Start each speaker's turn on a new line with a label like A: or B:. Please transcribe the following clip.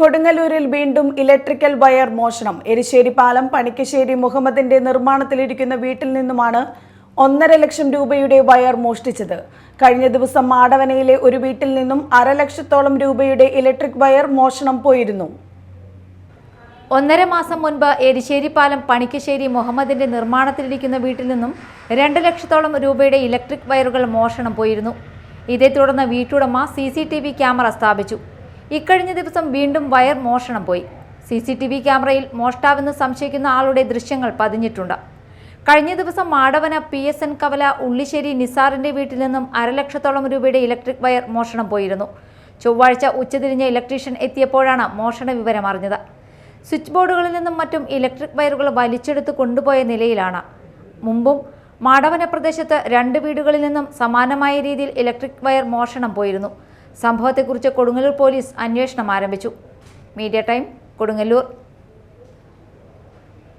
A: കൊടുങ്ങല്ലൂരിൽ വീണ്ടും electrical wire മോഷണം. എരിശ്ശേരി പാലം പണിക്കശ്ശേരി മുഹമ്മദിന്റെ നിർമ്മാണത്തിലിരിക്കുന്ന വീട്ടിൽ നിന്നുമാണ് ഒന്നര ലക്ഷം രൂപയുടെ വയർ മോഷ്ടിച്ചത്. കഴിഞ്ഞ ദിവസം മാടവനയിലെ ഒരു വീട്ടിൽ നിന്നും അരലക്ഷത്തോളം രൂപയുടെ ഇലക്ട്രിക് വയർ മോഷണം പോയിരുന്നു.
B: ഒന്നര മാസം മുൻപ് എരിശ്ശേരി പാലം പണിക്കശ്ശേരി മുഹമ്മദിന്റെ നിർമ്മാണത്തിലിരിക്കുന്ന വീട്ടിൽ നിന്നും രണ്ട് ലക്ഷത്തോളം രൂപയുടെ ഇലക്ട്രിക് വയറുകൾ മോഷണം പോയിരുന്നു. ഇതേ തുടർന്ന് വീട്ടുടമ സി ക്യാമറ സ്ഥാപിച്ചു. ഇക്കഴിഞ്ഞ ദിവസം വീണ്ടും വയർ മോഷണം പോയി. സി സി ടി വി ക്യാമറയിൽ മോഷ്ടാവെന്ന് സംശയിക്കുന്ന ആളുടെ ദൃശ്യങ്ങൾ പതിഞ്ഞിട്ടുണ്ട്. കഴിഞ്ഞ ദിവസം മാടവന പി എസ് എൻ കവല ഉള്ളിശ്ശേരി നിസാറിന്റെ വീട്ടിൽ നിന്നും അരലക്ഷത്തോളം രൂപയുടെ ഇലക്ട്രിക് വയർ മോഷണം പോയിരുന്നു. ചൊവ്വാഴ്ച ഉച്ചതിരിഞ്ഞ് ഇലക്ട്രീഷ്യൻ എത്തിയപ്പോഴാണ് മോഷണ വിവരം അറിഞ്ഞത്. സ്വിച്ച് ബോർഡുകളിൽ നിന്നും മറ്റും ഇലക്ട്രിക് വയറുകൾ വലിച്ചെടുത്ത് കൊണ്ടുപോയ നിലയിലാണ്. മുമ്പും മാടവന പ്രദേശത്ത് രണ്ട് വീടുകളിൽ നിന്നും സമാനമായ രീതിയിൽ ഇലക്ട്രിക് വയർ മോഷണം പോയിരുന്നു. സംഭവത്തെക്കുറിച്ച് കൊടുങ്ങല്ലൂർ പോലീസ് അന്വേഷണം ആരംഭിച്ചു. Media time Kodungallur.